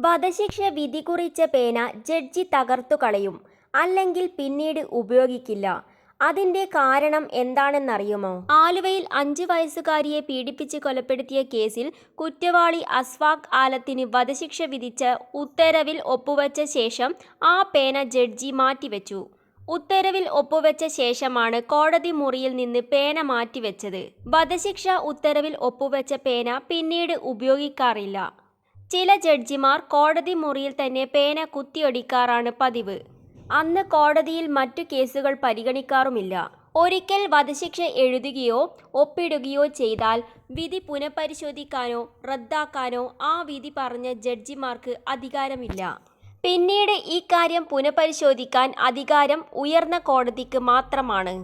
വധശിക്ഷ വിധി കുറിച്ച പേന ജഡ്ജി തകർത്തു കളയും. അല്ലെങ്കിൽ പിന്നീട് ഉപയോഗിക്കില്ല. അതിന്റെ കാരണം എന്താണെന്നറിയുമോ? ആലുവയിൽ അഞ്ചു വയസ്സുകാരിയെ പീഡിപ്പിച്ച് കൊലപ്പെടുത്തിയ കേസിൽ കുറ്റവാളി അസ്വാഖ് ആലത്തിന് വധശിക്ഷ വിധിച്ച ഉത്തരവിൽ ഒപ്പുവെച്ച ശേഷം ആ പേന ജഡ്ജി മാറ്റിവെച്ചു. ഉത്തരവിൽ ഒപ്പുവെച്ച ശേഷമാണ് കോടതി മുറിയിൽ നിന്ന് പേന മാറ്റിവെച്ചത്. വധശിക്ഷ ഉത്തരവിൽ ഒപ്പുവെച്ച പേന പിന്നീട് ഉപയോഗിക്കാറില്ല. ചില ജഡ്ജിമാർ കോടതി മുറിയിൽ തന്നെ പേന കുത്തിയൊടിക്കാറാണ് പതിവ്. അന്ന് കോടതിയിൽ മറ്റു കേസുകൾ പരിഗണിക്കാറുമില്ല. ഒരിക്കൽ വധശിക്ഷ എഴുതുകയോ ഒപ്പിടുകയോ ചെയ്താൽ വിധി പുനഃപരിശോധിക്കാനോ റദ്ദാക്കാനോ ആ വിധി പറഞ്ഞ ജഡ്ജിമാർക്ക് അധികാരമില്ല. പിന്നീട് ഈ കാര്യം പുനഃപരിശോധിക്കാൻ അധികാരം ഉയർന്ന കോടതിക്ക് മാത്രമാണ്.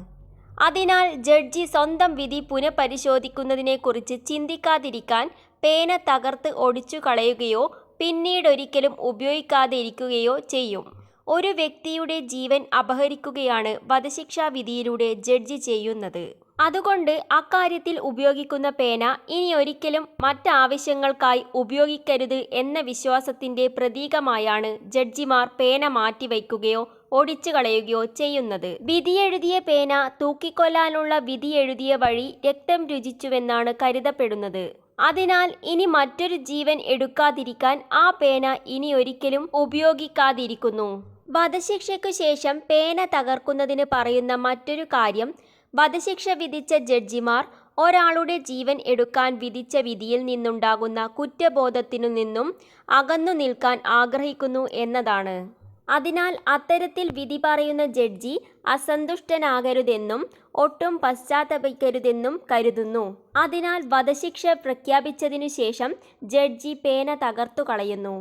അതിനാൽ ജഡ്ജി സ്വന്തം വിധി പുനഃപരിശോധിക്കുന്നതിനെക്കുറിച്ച് ചിന്തിക്കാതിരിക്കാൻ പേന തകർത്ത് ഒടിച്ചു കളയുകയോ പിന്നീടൊരിക്കലും ഉപയോഗിക്കാതെ ഇരിക്കുകയോ ചെയ്യും. ഒരു വ്യക്തിയുടെ ജീവൻ അപഹരിക്കുകയാണ് വധശിക്ഷാ വിധിയിലൂടെ ജഡ്ജി ചെയ്യുന്നത്. അതുകൊണ്ട് അക്കാര്യത്തിൽ ഉപയോഗിക്കുന്ന പേന ഇനി ഒരിക്കലും മറ്റാവശ്യങ്ങൾക്കായി ഉപയോഗിക്കരുത് എന്ന വിശ്വാസത്തിന്റെ പ്രതീകമായാണ് ജഡ്ജിമാർ പേന മാറ്റിവയ്ക്കുകയോ ഒടിച്ചു കളയുകയോ ചെയ്യുന്നത് വിധിയെഴുതിയ പേന തൂക്കിക്കൊല്ലാനുള്ള വിധിയെഴുതിയ വഴി രക്തം രുചിച്ചുവെന്നാണ് കരുതപ്പെടുന്നത്. അതിനാൽ ഇനി മറ്റൊരു ജീവൻ എടുക്കാതിരിക്കാൻ ആ പേന ഇനി ഒരിക്കലും ഉപയോഗിക്കാതിരിക്കുന്നു. വധശിക്ഷയ്ക്കു ശേഷം പേന തകർക്കുന്നതിന് പറയുന്ന മറ്റൊരു കാര്യം വധശിക്ഷ വിധിച്ച ജഡ്ജിമാർ ഒരാളുടെ ജീവൻ എടുക്കാൻ വിധിച്ച വിധിയിൽ നിന്നുണ്ടാകുന്ന കുറ്റബോധത്തിനു നിന്നും അകന്നു നിൽക്കാൻ ആഗ്രഹിക്കുന്നു എന്നതാണ്. അതിനാൽ അത്തരത്തിൽ വിധി പറയുന്ന ജഡ്ജി അസന്തുഷ്ടനാകരുതെന്നും ഒട്ടും പശ്ചാത്തപിക്കരുതെന്നും കരുതുന്നു. അതിനാൽ വധശിക്ഷ പ്രഖ്യാപിച്ചതിനു ശേഷം ജഡ്ജി പേന തകർത്തു കളയുന്നു